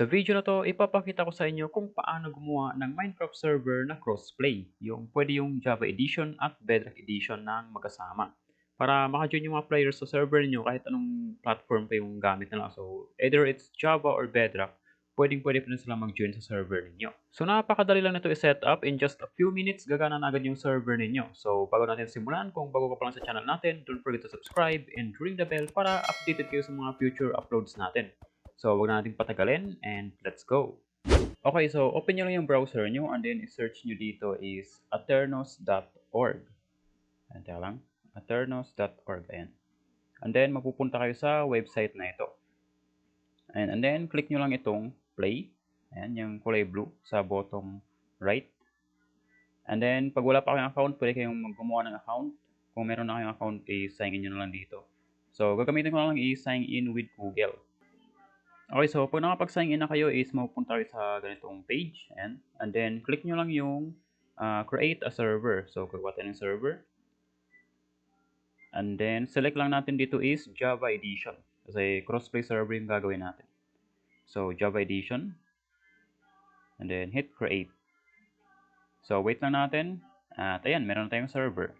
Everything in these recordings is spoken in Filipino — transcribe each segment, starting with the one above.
Sa video na 'to, ipapakita ko sa inyo kung paano gumawa ng Minecraft server na crossplay, yung pwede yung Java Edition at Bedrock Edition ng magkasama. Para maka-join yung mga players sa server niyo kahit anong platform pa yung gamit nila. So, either it's Java or Bedrock, pwedeng-pwede pa rin sila mag-join sa server ninyo. So, napakadali lang nito i-set up. In just a few minutes, gagana na agad yung server ninyo. So, bago natin simulan, kung bago ka pa lang sa channel natin, don't forget to subscribe and ring the bell para updated kayo sa mga future uploads natin. So, wag na nating patagalin and let's go. Okay, so open nyo lang yung browser nyo and then i-search nyo dito is aternos.org. Ayan, teka lang. aternos.org, ayan. And then, mapupunta kayo sa website na ito. Ayan, and then, click nyo lang itong play. Ayan, yung kulay blue sa bottom right. And then, pag wala pa kayong account, pwede kayong gumawa ng account. Kung meron na kayong account, i-sign in nyo na lang dito. So, gagamitin ko lang i-sign in with Google. Okay, so pag nakapag-sign in na kayo is mapupunta kayo sa ganitong page. And, and then, click nyo lang yung uh, create a server. So, gagawa tayo ng server. And then, select lang natin dito is Java Edition. Kasi crossplay server yung gagawin natin. So, Java Edition. And then, hit create. So, wait lang natin. At ayan, meron na tayong server.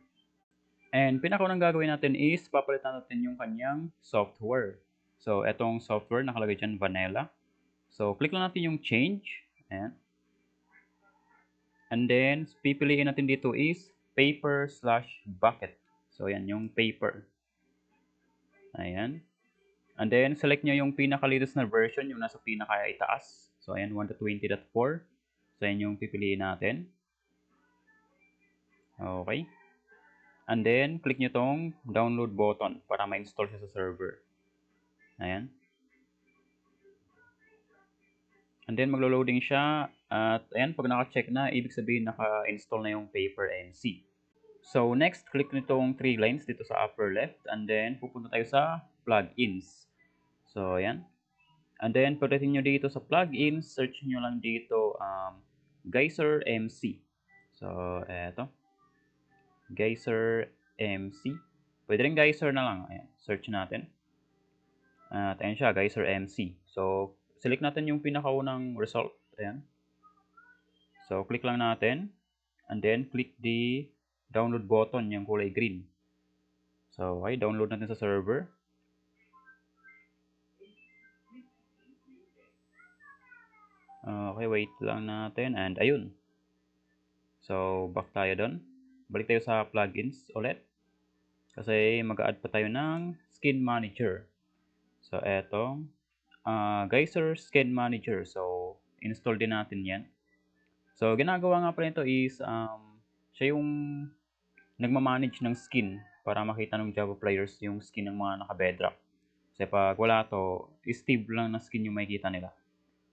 And pinakaunang gagawin natin is papalitan natin yung kanyang software. So, etong software, nakalagay dyan, vanilla. So, click lang natin yung change. Ayan. And then, pipiliin natin dito is paper slash bucket. So, ayan, yung paper. Ayan. And then, select nyo yung pinaka-latest na version, yung nasa pinaka-itaas. So, ayan, 1.20.4. So, ayan yung pipiliin natin. Okay. And then, click nyo tong download button para ma-install siya sa server. Ayan. And then, maglo-loading siya. At ayan, pag naka-check na, ibig sabihin naka-install na yung Paper NC. So, next, click nitong three lines dito sa upper left. And then, pupunta tayo sa plugins. So, ayan. And then, pagdating nyo dito sa plugins, search nyo lang dito um, Geyser MC. So, eto. Geyser MC. Pwede rin Geyser na lang. Ayan, search natin. At ayan siya, Geyser MC. So, select natin yung pinakaunang result. Ayan. So, click lang natin. And then, click the download button, yung kulay green. So, okay, download natin sa server. Okay, wait lang natin. And ayun. So, back tayo doon. Balik tayo sa plugins ulit. Kasi mag-add pa tayo ng skin manager. So, eto. Uh, Geyser Skin Manager. So, install din natin yan. So, ginagawa nga pa nito is, um, siya yung nagmamanage ng skin para makita ng Java players yung skin ng mga naka-bedrock. Kasi pag wala to, stable lang na skin yung makikita nila.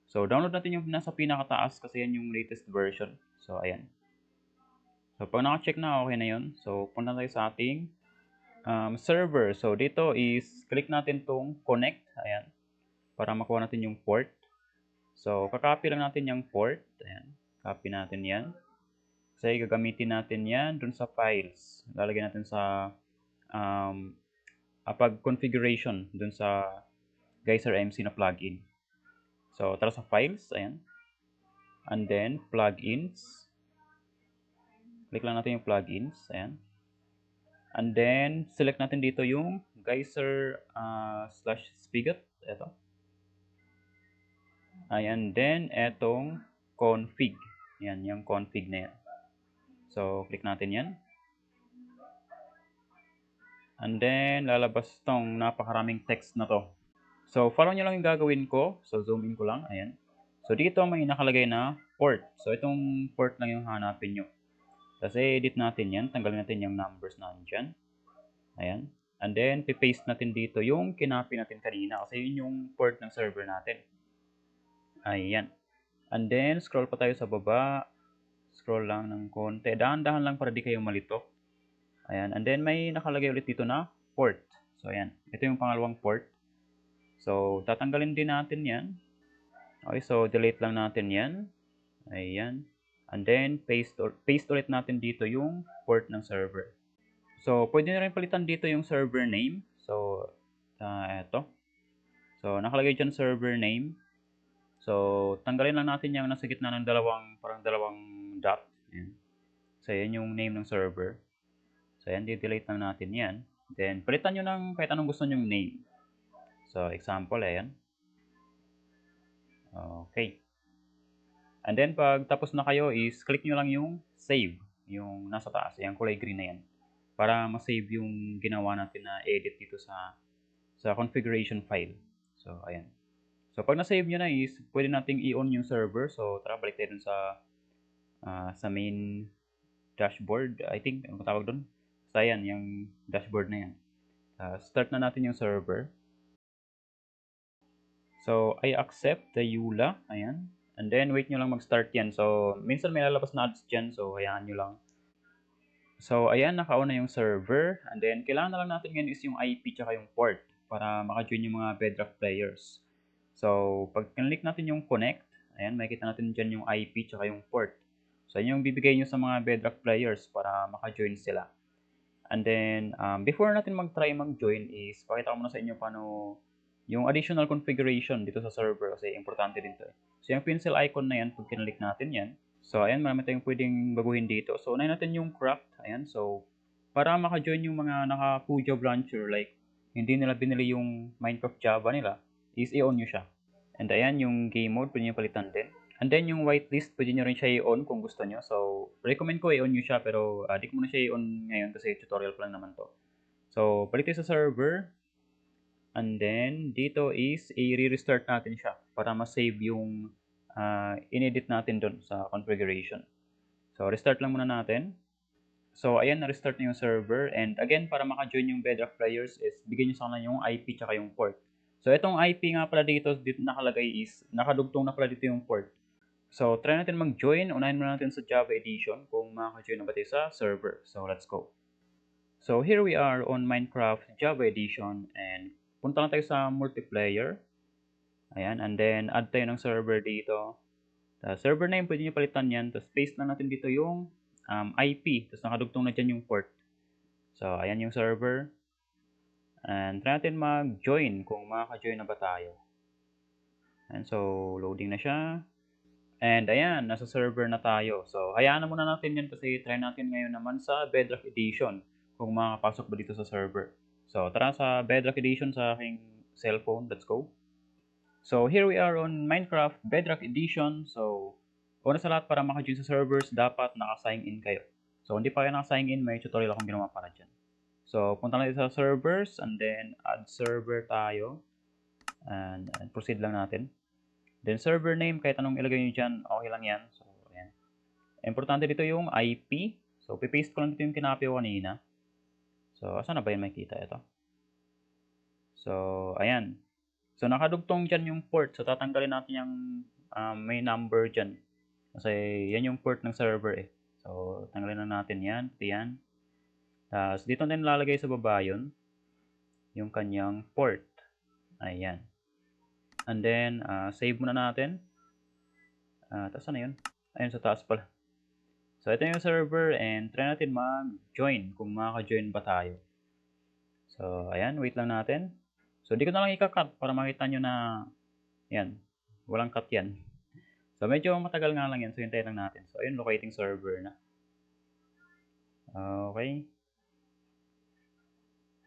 So, download natin yung nasa pinakataas kasi yan yung latest version. So, ayan. So, pag naka-check na, okay na yun. So, punta tayo sa ating um, server. So, dito is, click natin tong connect. Ayan. Para makuha natin yung port. So, kakopy lang natin yung port. Ayan. Copy natin yan. Kasi gagamitin natin yan dun sa files. Lalagyan natin sa um, pag configuration dun sa Geyser MC na plugin. So, tara sa files. Ayan. And then, plugins. Click lang natin yung plugins. Ayan. And then, select natin dito yung geyser uh, slash spigot. Ito. Ayan. Then, etong config. Yan, yung config na yan. So, click natin yan. And then, lalabas tong napakaraming text na to. So, follow nyo lang yung gagawin ko. So, zoom in ko lang. Ayan. So, dito may nakalagay na port. So, itong port lang yung hanapin nyo. Kasi edit natin yan. Tanggalin natin yung numbers na dyan. Ayan. And then, pipaste natin dito yung kinapi natin kanina. Kasi yun yung port ng server natin. Ayan. And then, scroll pa tayo sa baba. Scroll lang ng konti. Dahan-dahan lang para di kayo malito. Ayan. And then, may nakalagay ulit dito na port. So, ayan. Ito yung pangalawang port. So, tatanggalin din natin yan. Okay, so delete lang natin yan. Ayan. And then, paste, paste ulit natin dito yung port ng server. So, pwede na rin palitan dito yung server name. So, uh, eto. So, nakalagay dyan server name. So, tanggalin lang natin yung nasa gitna ng dalawang, parang dalawang dot. Ayan. So, yan yung name ng server. So, ayan, di-delete lang natin yan. Then, palitan nyo ng kahit anong gusto nyong name. So, example, ayan. Okay. And then, pag tapos na kayo is, click nyo lang yung save. Yung nasa taas. Yung kulay green na yan. Para ma-save yung ginawa natin na edit dito sa sa configuration file. So, ayan. So, pag na-save nyo na is, pwede nating i-on yung server. So, tara, balik tayo dun sa ah, sa main dashboard. I think, ano tawag dun? Basta yan, yung dashboard na yan. Ah, start na natin yung server. So, I accept the EULA. Ayan. And then, wait nyo lang mag-start yan. So, minsan may lalabas na ads dyan. So, hayaan nyo lang. So, ayan, naka-on na yung server. And then, kailangan na lang natin ngayon is yung IP tsaka yung port para maka-join yung mga Bedrock players. So, pag click natin yung connect, ayan, makikita natin dyan yung IP tsaka yung port. So, yun yung bibigay nyo sa mga Bedrock players para maka-join sila. And then, um, before natin mag-try mag-join is, pakita ko muna sa inyo paano yung additional configuration dito sa server kasi importante din to. eh. So, yung pencil icon na yan, pag kinalik natin yan, so, ayan, marami tayong pwedeng baguhin dito. So, unahin natin yung craft, ayan, so, para maka-join yung mga naka-Kujob launcher, like, hindi nila binili yung Minecraft Java nila, is i-on nyo siya. And ayan, yung game mode, pwede nyo palitan din. And then, yung whitelist, pwede nyo rin siya i-on kung gusto nyo. So, recommend ko i-on nyo siya, pero uh, di ko muna siya i-on ngayon kasi tutorial pa lang naman to. So, balik tayo sa server. And then, dito is, i-restart natin siya para ma-save yung uh, in-edit natin doon sa configuration. So, restart lang muna natin. So, ayan, na-restart na yung server. And again, para maka-join yung Bedrock players is, bigyan nyo sa kanila yung IP tsaka yung port. So, itong IP nga pala dito, dito nakalagay is, nakadugtong na pala dito yung port. So, try natin mag-join. Unahin muna natin sa Java Edition kung makaka-join na ba sa server. So, let's go. So, here we are on Minecraft Java Edition and punta lang tayo sa multiplayer. Ayan, and then add tayo ng server dito. Sa server name, pwede nyo palitan yan. Tapos paste lang natin dito yung um, IP. Tapos nakadugtong na dyan yung port. So, ayan yung server. And try natin mag-join kung makaka-join na ba tayo. And so, loading na siya. And ayan, nasa server na tayo. So, hayaan na muna natin yan kasi try natin ngayon naman sa Bedrock Edition kung makakapasok ba dito sa server. So, tara sa Bedrock Edition sa aking cellphone. Let's go. So, here we are on Minecraft Bedrock Edition. So, una sa lahat para maka-join sa servers, dapat naka-sign in kayo. So, hindi pa kayo naka-sign in, may tutorial akong ginawa para dyan. So, punta lang sa servers and then add server tayo. And, and proceed lang natin. Then, server name, kahit anong ilagay nyo dyan, okay lang yan. So, ayan. Importante dito yung IP. So, pipaste ko lang dito yung kinapyo kanina. So, asan na ba yun makikita ito? So, ayan. So, nakadugtong dyan yung port. So, tatanggalin natin yung um, may number dyan. Kasi, yan yung port ng server eh. So, tanggalin na natin yan. Ito yan. Tapos, dito na nilalagay sa baba yun. Yung kanyang port. Ayan. And then, uh, save muna natin. Uh, tapos, ano yun? Ayun, sa taas pala. So, ito yung server and try natin mag-join kung makaka-join ba tayo. So, ayan, wait lang natin. So, di ko na lang ika-cut para makita nyo na yan, walang cut yan. So, medyo matagal nga lang yan. So, hintayin lang natin. So, ayun, locating server na. Okay.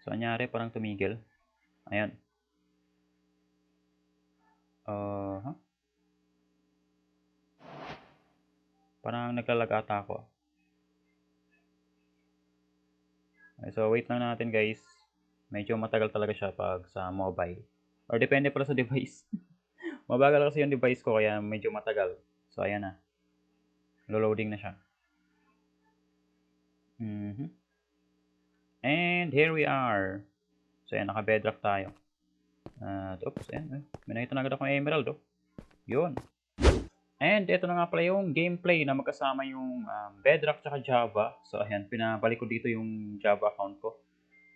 So, anyari, parang tumigil. Ayan. Uh, Parang naglalag ata ako. So, wait lang natin guys. Medyo matagal talaga siya pag sa mobile. Or depende pala sa device. Mabagal kasi yung device ko kaya medyo matagal. So, ayan na. Loading na siya. Mm -hmm. And here we are. So, ayan, naka-bedrock tayo. Uh, oops, ayan. May nakita na agad akong emerald, oh. Yun. And ito na nga pala yung gameplay na magkasama yung um, Bedrock tsaka Java. So, ayan, pinabalik ko dito yung Java account ko.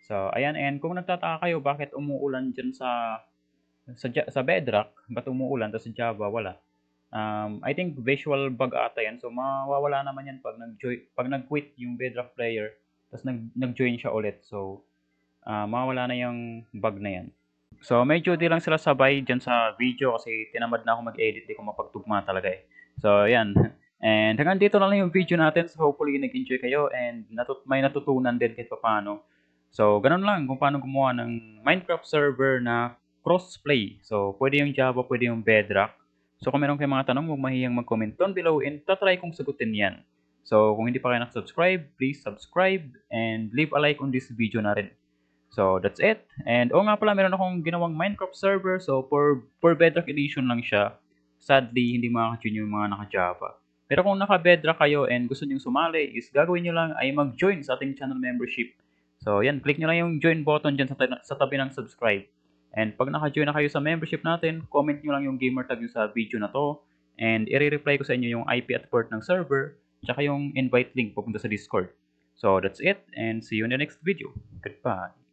So, ayan, and kung nagtataka kayo bakit umuulan dyan sa sa, sa Bedrock, ba't umuulan, tapos sa Java, wala. Um, I think visual bug ata yan. So, mawawala naman yan pag nag-quit pag nag yung Bedrock player, tapos nag, nag-join siya ulit. So, uh, mawawala na yung bug na yan. So, medyo di lang sila sabay dyan sa video kasi tinamad na ako mag-edit, di ko mapagtugma talaga eh. So, yan. And hanggang dito na lang yung video natin. So, hopefully nag-enjoy kayo and natut may natutunan din kahit paano. So, ganun lang kung paano gumawa ng Minecraft server na crossplay. So, pwede yung Java, pwede yung Bedrock. So, kung meron kayong mga tanong, huwag mahiyang mag-comment down below and tatry kong sagutin yan. So, kung hindi pa kayo nakasubscribe, please subscribe and leave a like on this video na rin. So, that's it. And, oo nga pala, meron akong ginawang Minecraft server. So, for, for Bedrock Edition lang siya. Sadly, hindi makaka-tune yung mga naka-Java. Pero kung naka-Bedrock kayo and gusto nyo sumali, is gagawin nyo lang ay mag-join sa ating channel membership. So, yan. Click nyo lang yung join button dyan sa, sa tabi ng subscribe. And pag naka-join na kayo sa membership natin, comment nyo lang yung gamer tag nyo sa video na to. And i-reply ko sa inyo yung IP at port ng server, tsaka yung invite link pupunta sa Discord. So that's it, and see you in the next video. Goodbye.